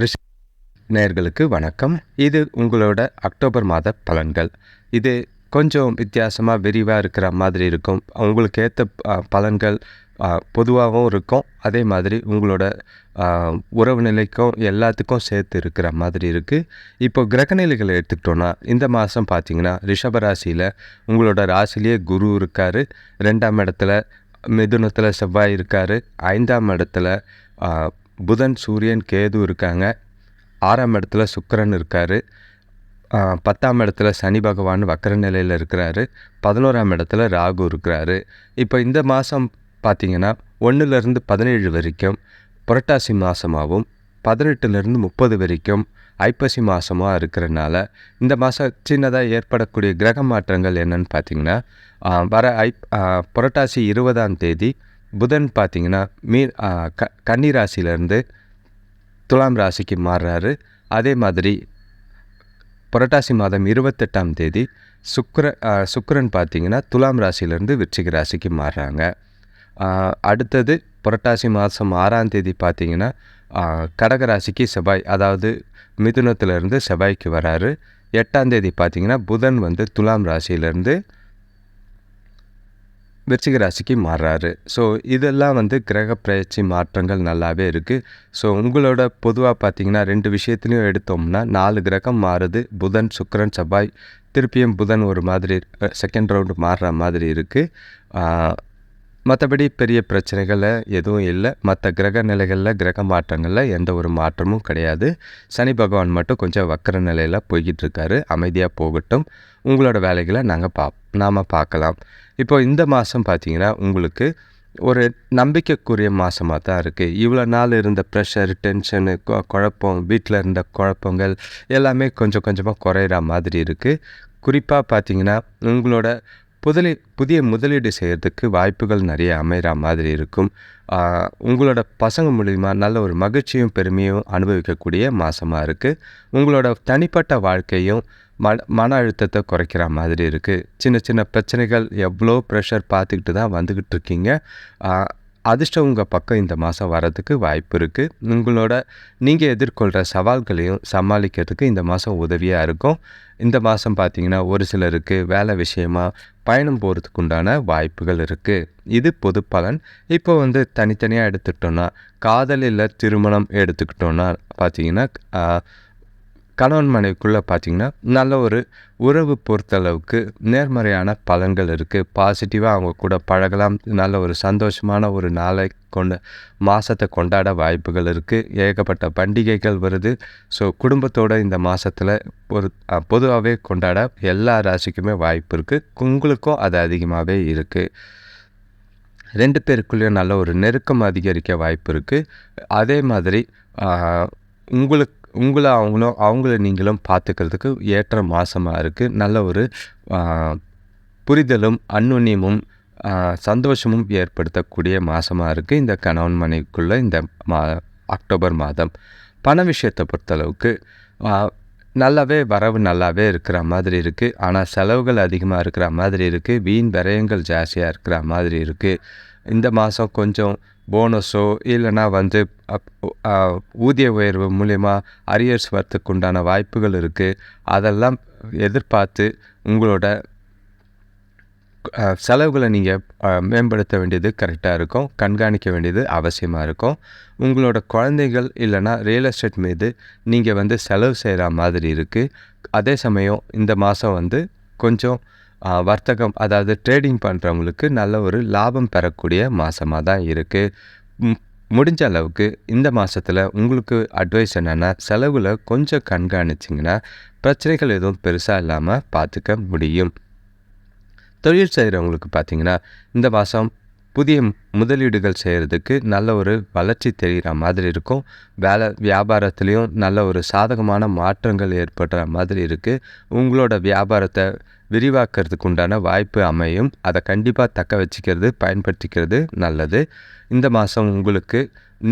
ரிஷ் நேர்களுக்கு வணக்கம். இது உங்களோட அக்டோபர் மாத பலன்கள். இது கொஞ்சம் வித்தியாசமாக விரிவாக இருக்கிற மாதிரி இருக்கும். உங்களுக்கு ஏற்ற பலன்கள் பொதுவாகவும் இருக்கும். அதே மாதிரி உங்களோட உறவு நிலைக்கும் எல்லாத்துக்கும் சேர்த்து இருக்கிற மாதிரி இருக்குது இப்போ கிரகநிலைகளை எடுத்துக்கிட்டோன்னா இந்த மாதம் பார்த்தீங்கன்னா ரிஷபராசியில் உங்களோட ராசிலேயே குரு இருக்கார். ரெண்டாம் இடத்துல மிதுனத்தில் செவ்வாய் இருக்கார். ஐந்தாம் இடத்துல புதன் சூரியன் கேது இருக்காங்க. ஆறாம் இடத்துல சுக்கரன் இருக்கார். பத்தாம் இடத்துல சனி பகவான் வக்கர நிலையில் இருக்கிறாரு. பதினோராம் இடத்துல ராகு இருக்கிறாரு. இப்போ இந்த மாதம் பார்த்தீங்கன்னா ஒன்றுலேருந்து பதினேழு வரைக்கும் புரட்டாசி மாதமாகவும் பதினெட்டுலேருந்து முப்பது வரைக்கும் ஐப்பசி மாதமாக இருக்கிறனால இந்த மாதம் சின்னதாக ஏற்படக்கூடிய கிரக மாற்றங்கள் என்னன்னு பார்த்தீங்கன்னா வர ஐ புரட்டாசி இருபதாம் தேதி புதன் பார்த்திங்கன்னா மீ க கன்னி ராசியிலேருந்து துலாம் ராசிக்கு மாறுறாரு. அதே மாதிரி புரட்டாசி மாதம் இருபத்தெட்டாம் தேதி சுக்கர சுக்கரன் பார்த்திங்கன்னா துலாம் ராசியிலேருந்து விருச்சிக ராசிக்கு மாறுறாங்க. அடுத்தது புரட்டாசி மாதம் ஆறாம் தேதி பார்த்திங்கன்னா கடகராசிக்கு கடக ராசிக்கு செவ்வாய் அதாவது மிதுனத்திலிருந்து செவ்வாய்க்கு வராரு. எட்டாம் தேதி பார்த்திங்கன்னா புதன் வந்து துலாம் ராசியிலேருந்து விருச்சிக ராசிக்கு மாறுறாரு. ஸோ இதெல்லாம் வந்து கிரக பிரயச்சி மாற்றங்கள் நல்லாவே இருக்குது ஸோ உங்களோட பொதுவாக பார்த்தீங்கன்னா ரெண்டு விஷயத்துலையும் எடுத்தோம்னா நாலு கிரகம் மாறுது. புதன் சுக்கரன் செவ்வாய் திருப்பியும் புதன் ஒரு மாதிரி செகண்ட் ரவுண்டு மாறுற மாதிரி இருக்குது மற்றபடி பெரிய பிரச்சனைகள் எதுவும் இல்லை. மற்ற கிரக நிலைகளில் கிரக மாற்றங்களில் எந்த ஒரு மாற்றமும் கிடையாது. சனி பகவான் மட்டும் கொஞ்சம் வக்கர நிலையில் போய்கிட்டு இருக்காரு அமைதியாக போகட்டும். உங்களோட வேலைகளை நாங்கள் பா நாம் பார்க்கலாம். இப்போ இந்த மாதம் பார்த்தீங்கன்னா உங்களுக்கு ஒரு நம்பிக்கைக்குரிய மாதமாக தான் இருக்குது இவ்வளோ நாள் இருந்த ப்ரெஷர் டென்ஷனு குழப்பம் வீட்டில் இருந்த குழப்பங்கள் எல்லாமே கொஞ்சம் கொஞ்சமாக குறையிற மாதிரி இருக்குது குறிப்பாக பார்த்தீங்கன்னா உங்களோட புதலி புதிய முதலீடு செய்கிறதுக்கு வாய்ப்புகள் நிறைய அமைகிற மாதிரி இருக்கும். உங்களோட பசங்க மூலிமா நல்ல ஒரு மகிழ்ச்சியும் பெருமையும் அனுபவிக்கக்கூடிய மாதமாக இருக்குது உங்களோட தனிப்பட்ட வாழ்க்கையும் மன மன அழுத்தத்தை குறைக்கிற மாதிரி இருக்குது சின்ன சின்ன பிரச்சனைகள் எவ்வளோ ப்ரெஷர் பார்த்துக்கிட்டு தான் வந்துக்கிட்டு இருக்கீங்க. அதிர்ஷ்டம் உங்கள் பக்கம் இந்த மாதம் வரதுக்கு வாய்ப்பு இருக்குது உங்களோட நீங்கள் எதிர்கொள்கிற சவால்களையும் சமாளிக்கிறதுக்கு இந்த மாதம் உதவியாக இருக்கும். இந்த மாதம் பார்த்தீங்கன்னா ஒரு சிலருக்கு வேலை விஷயமா பயணம் போகிறதுக்கு உண்டான வாய்ப்புகள் இருக்குது இது பொது பலன். இப்போ வந்து தனித்தனியாக எடுத்துக்கிட்டோன்னா காதலில் திருமணம் எடுத்துக்கிட்டோன்னா பார்த்தீங்கன்னா கணவன் மனைவிக்குள்ளே பார்த்தீங்கன்னா நல்ல ஒரு உறவு பொறுத்தளவுக்கு நேர்மறையான பலன்கள் இருக்குது பாசிட்டிவாக அவங்க கூட பழகலாம். நல்ல ஒரு சந்தோஷமான ஒரு நாளை கொண்டு மாதத்தை கொண்டாட வாய்ப்புகள் இருக்குது ஏகப்பட்ட பண்டிகைகள் வருது. ஸோ குடும்பத்தோட இந்த மாதத்தில் ஒரு பொதுவாகவே கொண்டாட எல்லா ராசிக்குமே வாய்ப்பு இருக்குது உங்களுக்கும் அது அதிகமாகவே இருக்குது ரெண்டு பேருக்குள்ளேயும் நல்ல ஒரு நெருக்கம் அதிகரிக்க வாய்ப்பு இருக்குது அதே மாதிரி உங்களுக்கு உங்களை அவங்களும் அவங்கள நீங்களும் பார்த்துக்கிறதுக்கு ஏற்ற மாதமாக இருக்குது நல்ல ஒரு புரிதலும் அந்நுண்ணியமும் சந்தோஷமும் ஏற்படுத்தக்கூடிய மாதமாக இருக்குது இந்த கணவன் மனைவிக்குள்ளே இந்த மா அக்டோபர் மாதம். பண விஷயத்தை பொறுத்தளவுக்கு நல்லாவே வரவு நல்லாவே இருக்கிற மாதிரி இருக்குது ஆனால் செலவுகள் அதிகமாக இருக்கிற மாதிரி இருக்குது வீண் விரயங்கள் ஜாஸ்தியாக இருக்கிற மாதிரி இருக்குது இந்த மாதம் கொஞ்சம் போனஸோ இல்லைன்னா வந்து அப்- ஊதிய உயர்வு மூலயமா அரியர்ஸ் வரத்துக்கு உண்டான வாய்ப்புகள் இருக்குது அதெல்லாம் எதிர்பார்த்து உங்களோட செலவுகளை நீங்கள் மேம்படுத்த வேண்டியது கரெக்டாக இருக்கும். கண்காணிக்க வேண்டியது அவசியமாக இருக்கும். உங்களோட குழந்தைகள் இல்லைன்னா ரியல் எஸ்டேட் மீது நீங்கள் வந்து செலவு செய்கிற மாதிரி இருக்குது அதே சமயம் இந்த மாதம் வந்து கொஞ்சம் வர்த்தகம் அதாவது ட்ரேடிங் பண்ணுறவங்களுக்கு நல்ல ஒரு லாபம் பெறக்கூடிய மாதமாக தான் இருக்குது முடிஞ்ச அளவுக்கு இந்த மாதத்தில் உங்களுக்கு அட்வைஸ் என்னென்னா செலவில் கொஞ்சம் கண்காணிச்சிங்கன்னா பிரச்சனைகள் எதுவும் பெருசாக இல்லாமல் பார்த்துக்க முடியும். தொழில் செய்கிறவங்களுக்கு பார்த்திங்கன்னா இந்த மாதம் புதிய முதலீடுகள் செய்கிறதுக்கு நல்ல ஒரு வளர்ச்சி தெரிகிற மாதிரி இருக்கும். வேலை வியாபாரத்துலேயும் நல்ல ஒரு சாதகமான மாற்றங்கள் ஏற்படுற மாதிரி இருக்குது உங்களோட வியாபாரத்தை விரிவாக்கிறதுக்கு உண்டான வாய்ப்பு அமையும். அதை கண்டிப்பாக தக்க வச்சுக்கிறது பயன்படுத்திக்கிறது நல்லது. இந்த மாதம் உங்களுக்கு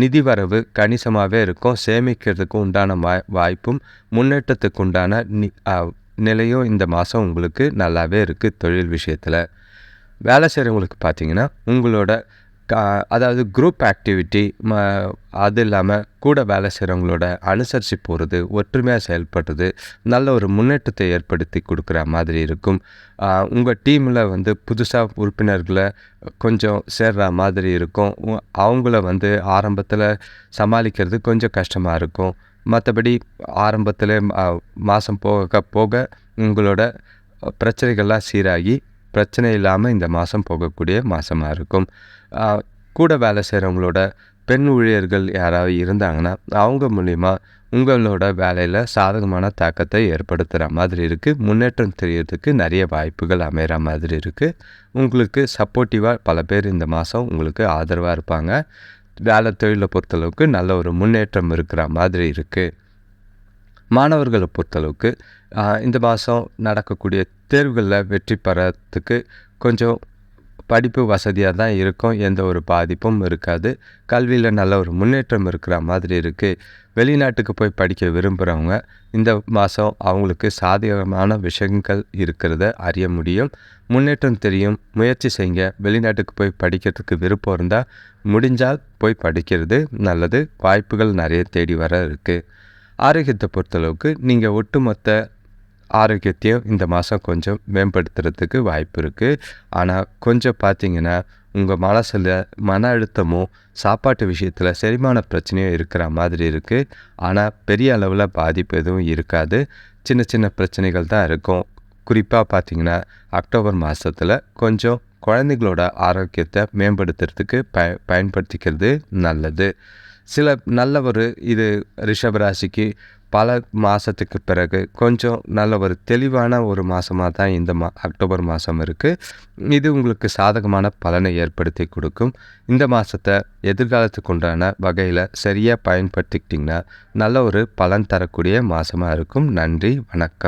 நிதி வரவு கணிசமாகவே இருக்கும். சேமிக்கிறதுக்கு உண்டான வாய் வாய்ப்பும் முன்னேற்றத்துக்கு உண்டான நி நிலையும் இந்த மாதம் உங்களுக்கு நல்லாவே இருக்குது தொழில் விஷயத்தில். வேலை செய்கிறவங்களுக்கு பார்த்தீங்கன்னா உங்களோட அதாவது குரூப் ஆக்டிவிட்டி ம அது இல்லாமல் கூட வேலை செய்கிறவங்களோட அனுசரித்து போகிறது ஒற்றுமையாக செயல்படுறது நல்ல ஒரு முன்னேற்றத்தை ஏற்படுத்தி கொடுக்குற மாதிரி இருக்கும். உங்கள் டீமில் வந்து புதுசாக உறுப்பினர்களை கொஞ்சம் சேர்ற மாதிரி இருக்கும். உ- அவங்கள வந்து ஆரம்பத்தில் சமாளிக்கிறது கொஞ்சம் கஷ்டமாக இருக்கும். மற்றபடி ஆரம்பத்தில் மாதம் போக போக உங்களோட பிரச்சனைகள்லாம் சீராகி பிரச்சனை இல்லாமல் இந்த மாதம் போகக்கூடிய மாதமாக இருக்கும். கூட வேலை செய்கிறவங்களோட பெண் ஊழியர்கள் யாராவது இருந்தாங்கன்னா அவங்க மூலிமா உங்களோட வேலையில் சாதகமான தாக்கத்தை ஏற்படுத்துகிற மாதிரி இருக்குது முன்னேற்றம் தெரியறதுக்கு நிறைய வாய்ப்புகள் அமைகிற மாதிரி இருக்குது உங்களுக்கு சப்போர்ட்டிவாக பல பேர் இந்த மாதம் உங்களுக்கு ஆதரவாக இருப்பாங்க. வேலை தொழிலை பொறுத்தளவுக்கு நல்ல ஒரு முன்னேற்றம் இருக்கிற மாதிரி இருக்குது மாணவர்களை பொறுத்தளவுக்கு இந்த மாதம் நடக்கக்கூடிய தேர்வுகளில் வெற்றி பெறத்துக்கு கொஞ்சம் படிப்பு வசதியாக தான் இருக்கும். எந்த ஒரு பாதிப்பும் இருக்காது. கல்வியில் நல்ல ஒரு முன்னேற்றம் இருக்கிற மாதிரி இருக்குது வெளிநாட்டுக்கு போய் படிக்க விரும்புகிறவங்க இந்த மாதம் அவங்களுக்கு சாதகமான விஷயங்கள் இருக்கிறத அறிய முடியும். முன்னேற்றம் தெரியும். முயற்சி செய்ய வெளிநாட்டுக்கு போய் படிக்கிறதுக்கு விருப்பம் இருந்தால் முடிஞ்சால் போய் படிக்கிறது நல்லது. வாய்ப்புகள் நிறைய தேடி வர இருக்குது ஆரோக்கியத்தை பொறுத்தளவுக்கு நீங்கள் ஒட்டுமொத்த ஆரோக்கியத்தையும் இந்த மாதம் கொஞ்சம் மேம்படுத்துறதுக்கு வாய்ப்பு இருக்குது ஆனால் கொஞ்சம் பார்த்தீங்கன்னா உங்கள் மனசில் மன அழுத்தமும் சாப்பாட்டு விஷயத்தில் செரிமான பிரச்சனையும் இருக்கிற மாதிரி இருக்குது ஆனால் பெரிய அளவில் பாதிப்பு எதுவும் இருக்காது. சின்ன சின்ன பிரச்சனைகள் தான் இருக்கும். குறிப்பாக பார்த்தீங்கன்னா அக்டோபர் மாதத்தில் கொஞ்சம் குழந்தைங்களோட ஆரோக்கியத்தை மேம்படுத்துறதுக்கு பய பயன்படுத்திக்கிறது நல்லது. சில நல்ல ஒரு இது ரிஷபராசிக்கு பல மாதத்துக்கு பிறகு கொஞ்சம் நல்ல ஒரு தெளிவான ஒரு மாதமாக தான் இந்த மா அக்டோபர் மாதம் இருக்குது இது உங்களுக்கு சாதகமான பலனை ஏற்படுத்தி கொடுக்கும். இந்த மாதத்தை எதிர்காலத்துக்கு உண்டான வகையில் சரியாக பயன்படுத்திக்கிட்டிங்கன்னா நல்ல ஒரு பலன் தரக்கூடிய மாதமாக இருக்கும். நன்றி வணக்கம்.